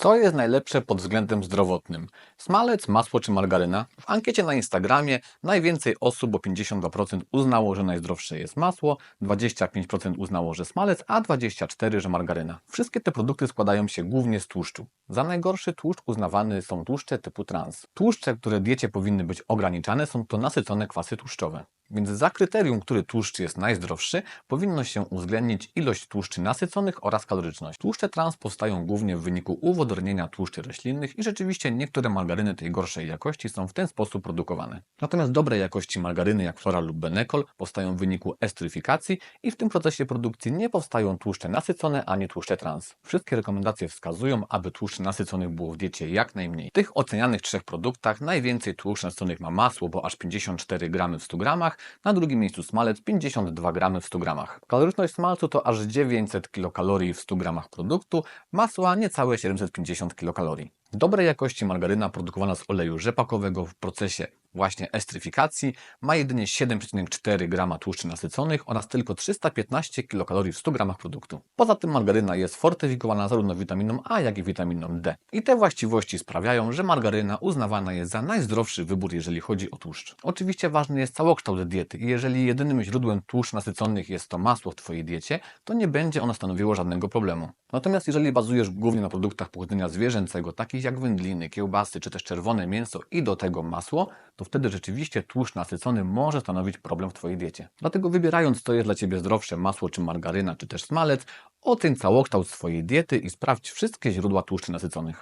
Co jest najlepsze pod względem zdrowotnym? Smalec, masło czy margaryna? W ankiecie na Instagramie najwięcej osób, bo 52% uznało, że najzdrowsze jest masło, 25% uznało, że smalec, a 24% że margaryna. Wszystkie te produkty składają się głównie z tłuszczu. Za najgorszy tłuszcz uznawany są tłuszcze typu trans. Tłuszcze, które w diecie powinny być ograniczane, są to nasycone kwasy tłuszczowe. Więc za kryterium, który tłuszcz jest najzdrowszy, powinno się uwzględnić ilość tłuszczy nasyconych oraz kaloryczność. Tłuszcze trans powstają głównie w wyniku uwodornienia tłuszczy roślinnych i rzeczywiście niektóre margaryny tej gorszej jakości są w ten sposób produkowane. Natomiast dobrej jakości margaryny jak Flora lub Benecol powstają w wyniku estryfikacji i w tym procesie produkcji nie powstają tłuszcze nasycone ani tłuszcze trans. Wszystkie rekomendacje wskazują, aby tłuszczy nasyconych było w diecie jak najmniej. W tych ocenianych trzech produktach najwięcej tłuszczy nasyconych ma masło, bo aż 54 gramy w 100 gramach, na drugim miejscu smalec 52 gramy w 100 gramach. Kaloryczność smalcu to aż 900 kilokalorii w 100 gramach produktu, masła niecałe 750 kilokalorii. Dobrej jakości margaryna produkowana z oleju rzepakowego w procesie właśnie estryfikacji ma jedynie 7,4 grama tłuszczy nasyconych oraz tylko 315 kilokalorii w 100 gramach produktu. Poza tym margaryna jest fortyfikowana zarówno witaminą A, jak i witaminą D. I te właściwości sprawiają, że margaryna uznawana jest za najzdrowszy wybór, jeżeli chodzi o tłuszcz. Oczywiście ważny jest całokształt diety i jeżeli jedynym źródłem tłuszcz nasyconych jest to masło w Twojej diecie, to nie będzie ono stanowiło żadnego problemu. Natomiast jeżeli bazujesz głównie na produktach pochodzenia zwierzęcego, takich jak wędliny, kiełbasy czy też czerwone mięso i do tego masło, to wtedy rzeczywiście tłuszcz nasycony może stanowić problem w Twojej diecie. Dlatego wybierając, co jest dla Ciebie zdrowsze, masło czy margaryna, czy też smalec, oceń całokształt swojej diety i sprawdź wszystkie źródła tłuszczy nasyconych.